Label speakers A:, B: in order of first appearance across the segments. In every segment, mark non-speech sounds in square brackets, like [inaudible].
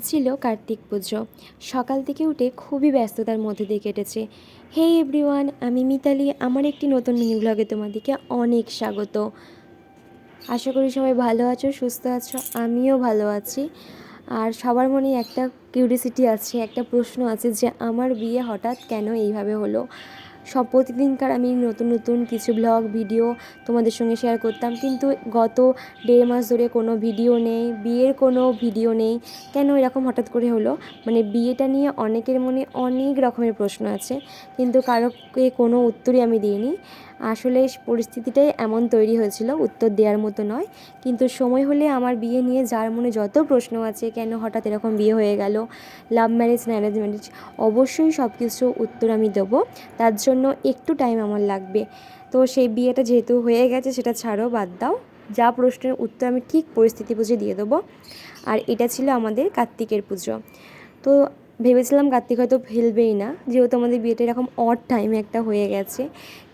A: ছিল কার্তিক পুজো। সকাল থেকে উঠে খুবই ব্যস্ততার মধ্যে দিয়ে কেটেছে। হে এভরিওয়ান, আমি মিতালি, আমার একটি নতুন মিনি ব্লগে তোমাদেরকে অনেক স্বাগত। আশা করি সবাই ভালো আছো, সুস্থ আছো, আমিও ভালো আছি। আর সবার মনে একটা কিউরিসিটি আছে, একটা প্রশ্ন আছে যে আমার বিয়ে হঠাৎ কেন এইভাবে হলো? সব প্রতিদিনকার আমি নতুন নতুন কিছু ব্লগ ভিডিও তোমাদের সঙ্গে শেয়ার করতাম। কিন্তু গত দেড় মাস ধরে কোনো ভিডিও নেই, বিয়ের কোনো ভিডিও নেই। কেন এরকম হঠাৎ করে হলো? মানে বিয়েটা নিয়ে অনেকের মনে অনেক রকমের প্রশ্ন আছে। কিন্তু কারোকে কোনো উত্তরই আমি দিইনি। আসলে পরিস্থিতিটাই এমন তৈরি হয়েছিল, উত্তর দেওয়ার মতো নয়। কিন্তু সময় হলে আমার বিয়ে নিয়ে যার মনে যত প্রশ্ন আছে, কেন হঠাৎ এরকম বিয়ে হয়ে গেল লাভ ম্যারেজ না অ্যারেঞ্জ ম্যারেজ অবশ্যই সব কিছু উত্তর আমি দেবো। তার জন্য একটু টাইম আমার লাগবে। তো সেই বিয়েটা যেহেতু হয়ে গেছে, সেটা ছাড়ো, বাদ দাও। যা প্রশ্নের উত্তর আমি ঠিক পরিস্থিতি বুঝে দিয়ে দেবো। আর এটা ছিল আমাদের কার্তিকের পুজো। তো ভেবেছিলাম কার্তিক হয়তো ফেলবেই না, যেহেতু আমাদের বিয়েটা এরকম অড টাইমে একটা হয়ে গেছে।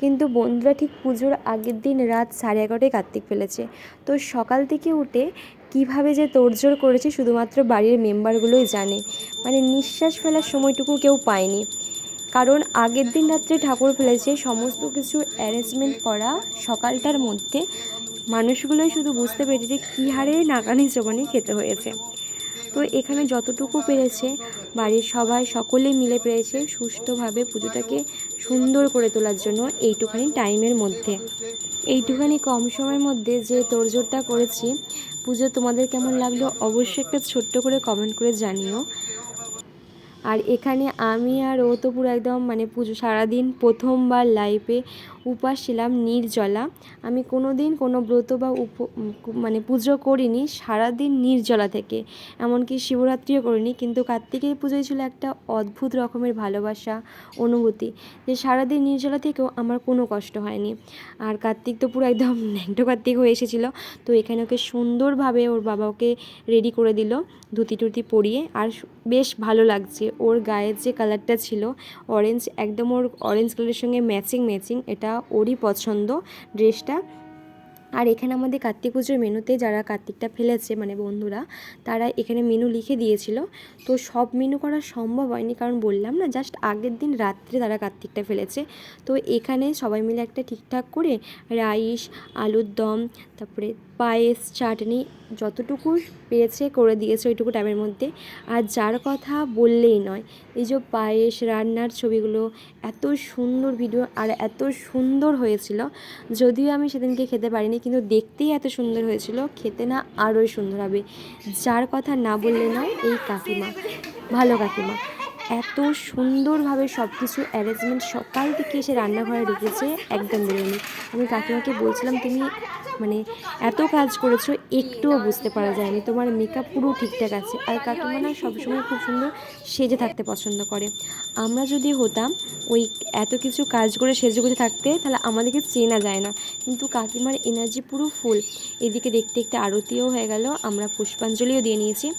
A: কিন্তু বন্ধুরা ঠিক পুজোর আগের দিন রাত সাড়ে এগারোটায় কার্তিক ফেলেছে। তো সকাল থেকে উঠে কীভাবে যে তোড়জোড় করেছে শুধুমাত্র বাড়ির মেম্বারগুলোই জানে। মানে নিঃশ্বাস ফেলার সময়টুকু কেউ পায়নি। কারণ আগের দিন রাত্রে ঠাকুর ফেলেছে, সমস্ত কিছু অ্যারেঞ্জমেন্ট করা সকালটার মধ্যে মানুষগুলোই শুধু বুঝতে পেরেছে যে কী হারে নাকানি চোবানি খেতে হয়েছে। তো এখানে যতটুকু পেরেছে, বাড়ির সবাই সকলে মিলে পেরেছে সুষ্ঠুভাবে পুজোটাকে সুন্দর করে তোলার জন্য এইটুখানি টাইমের মধ্যে। এইটুখানি কম সময়ের মধ্যে যে তোড়জোড়টা করেছি, পুজো তোমাদের কেমন লাগল অবশ্যই একটা ছোট্ট করে কমেন্ট করে জানিও। আর এখানে আমি আর ও তো পুরো একদম মানে পুজো সারাদিন প্রথমবার লাইফে উপাস ছিলাম নির্জলা আমি কোনো দিন কোনো ব্রত বা উপ মানে পুজো করিনি, সারাদিন নির্জলা থেকে। এমনকি শিবরাত্রিও করিনি, কিন্তু কার্তিকের পুজোয় ছিল একটা অদ্ভুত রকমের ভালোবাসা, অনুভূতি, যে সারাদিন নির্জলা থেকেও আমার কোনো কষ্ট হয়নি। আর কার্তিক তো পুরো একদম [laughs] ন্যাংটো কার্তিক হয়ে এসেছিল, তো এখানে ওকে সুন্দরভাবে ওর বাবা ওকে রেডি করে দিল ধুতি টুতি পরিয়ে। আর বেশ ভালো লাগছে, ওর গায়ের যে কালারটা ছিল অরেঞ্জ একদম ওর অরেঞ্জ কালারের সঙ্গে ম্যাচিং ম্যাচিং এটা ওরই পছন্দ ড্রেসটা। আর এখানে আমাদের কার্তিক পুজোর মেনুতে যারা কার্তিকটা ফেলেছে মানে বন্ধুরা, তারা এখানে মেনু লিখে দিয়েছিল। তো সব মেনু করা সম্ভব হয়নি, কারণ বললাম না জাস্ট আগের দিন রাত্রে তারা কার্তিকটা ফেলেছে। তো এখানে সবাই মিলে একটা ঠিকঠাক করে রাইস, আলুর দম, তারপরে পায়েস, চাটনি যতটুকু পেয়েছে করে দিয়েছে ওইটুকু টাইমের মধ্যে। আর যার কথা বললেই নয়, এই যে পায়েস রান্নার ছবিগুলো এত সুন্দর ভিডিও আর এত সুন্দর হয়েছিল, যদিও আমি সেদিনকে খেতে পারিনি, কিন্তু দেখতেই এত সুন্দর হয়েছিল, খেতে না আরোই সুন্দর হবে। যার কথা না বললে নয়, এই কাকিমা, ভালো কাকিমা। এত সুন্দরভাবে সব কিছু অ্যারেঞ্জমেন্ট সকাল থেকে এসে রান্নাঘরে ঢুকেছে একদম বেরোয়নি। আমি কাকিমাকে বলছিলাম, তুমি মানে এত কাজ করেছ, একটুও বুঝতে পারা যায়নি। তোমার মেকআপ পুরো ঠিকঠাক আছে। আর কাকিমা না সবসময় খুব সুন্দর সেজে থাকতে পছন্দ করে। আমরা যদি হতাম, ওই এত কিছু কাজ করে সেজে গুজে থাকতে, তাহলে আমাদেরকে চেনা যায় না। কিন্তু কাকিমার এনার্জি পুরো ফুল এদিকে দেখতে দেখতে আরতিও হয়ে গেল, আমরা পুষ্পাঞ্জলিও দিয়ে নিয়েছি।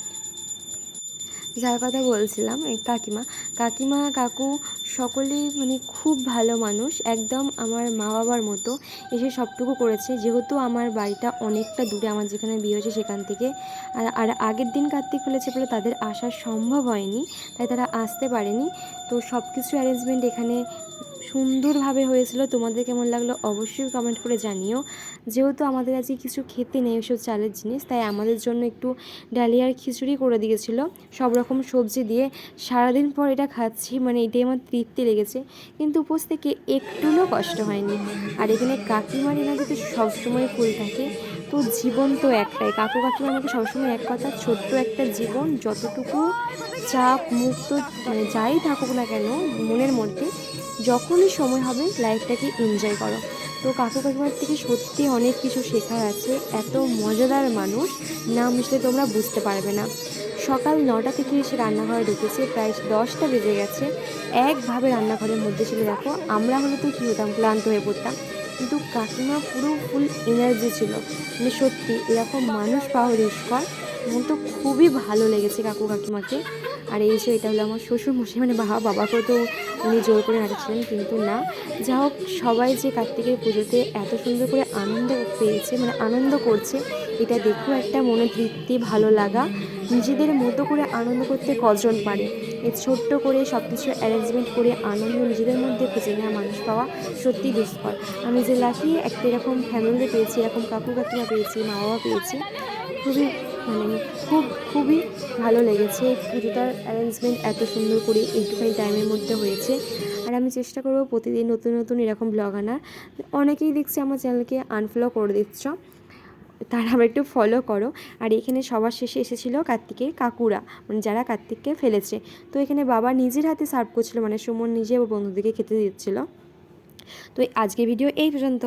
A: যার কথা বলছিলাম, এই কাকিমা। কাকিমা, কাকু সকলেই মানে খুব ভালো মানুষ, একদম আমার মা বাবার মতো এসে সবটুকু করেছে। যেহেতু আমার বাড়িটা অনেকটা দূরে, আমার যেখানে বিয়ে হয়েছে সেখান থেকে। আর আর আগের দিন কার্তিক খুলেছে বলে তাদের আসা সম্ভব হয়নি, তাই তারা আসতে পারেনি। তো সব কিছু অ্যারেঞ্জমেন্ট এখানে সুন্দরভাবে হয়েছিল। তোমাদের কেমন লাগল অবশ্যই কমেন্ট করে জানিও। যেহেতু আমাদের আজকে কিছু খেতে নেই ওইসব চালের জিনিস, তাই আমাদের জন্য একটু ডালিয়ার খিচুড়ি করে দিয়েছিল। সব রকম সবজি দিয়ে সারাদিন পর এটা খাচ্ছি মানে এটাই আমার তৃপ্তি লেগেছে। কিন্তু উপোস থেকে একটুও কষ্ট হয়নি। আর এখানে কাকিমার এনাদের সবসময় ফুল থাকে তো জীবন তো একটাই। কাকু কাকিমা আমাকে সবসময় এক কথা, ছোট্ট একটা জীবন, যতটুকু চাপ মুক্ত মানে যাই থাকুক না কেন, মনের মধ্যে, যখনই সময় হবে লাইফটাকে এনজয় করো। তো কাকু কাকিমার থেকে সত্যি অনেক কিছু শেখার আছে। এত মজাদার মানুষ, না মিশলে তোমরা বুঝতে পারবে না। সকাল নটা থেকে এসে রান্নাঘরে ঢুকেছে, প্রায় দশটা বেজে গেছে। একভাবে রান্নাঘরের মধ্যে ছিল, দেখো। আমরা হলে তো কী হতাম, ক্লান্ত হয়ে পড়তাম। কিন্তু কাকিমা পুরো ফুল এনার্জি ছিল। মানে সত্যি এরকম মানুষ পাওয়া রিস্কর আমার তো খুবই ভালো লেগেছে কাকু কাকিমাকে। আর এই যে এটা হলো আমার শ্বশুর মশাই মানে বাবা বাবাকেও তো উনি জোর করে নাচাচ্ছিলেন কিন্তু না। যা হোক, সবাই যে কার্তিকের পুজোতে এত সুন্দর করে আনন্দ পেয়েছে মানে আনন্দ করছে, এটা দেখেও একটা মনে তৃপ্তি, ভালো লাগা। নিজেদের মতো করে আনন্দ করতে কজন পারে? এই ছোট্ট করে সব কিছু অ্যারেঞ্জমেন্ট করে আনন্দ নিজেদের মধ্যে খুঁজে নেওয়া, মানুষ পাওয়া সত্যি দুষ্কর। আমি যে লাকি একটা এরকম ফ্যামিলি পেয়েছি, এরকম কাকু কাকিমা পেয়েছি, মা বাবা পেয়েছি, খুবই মানে খুব, খুবই ভালো লেগেছে। পুজোটার অ্যারেঞ্জমেন্ট এত সুন্দর করে এইটুখানি টাইমের মধ্যে হয়েছে। আর আমি চেষ্টা করব প্রতিদিন নতুন নতুন এরকম ব্লগ আনার। অনেকেই দেখছি আমার চ্যানেলকে আনফলো করে দিচ্ছ। তারা আবার একটু ফলো করো। আর এখানে সবার শেষে এসেছিল কার্তিকের কাকুরা মানে যারা কার্তিককে ফেলেছে। তো এখানে বাবা নিজের হাতে সার্ভ করছিল মানে সুমন নিজে বন্ধুদেরকে খেতে দিচ্ছিল। তো আজকের ভিডিও এই পর্যন্ত।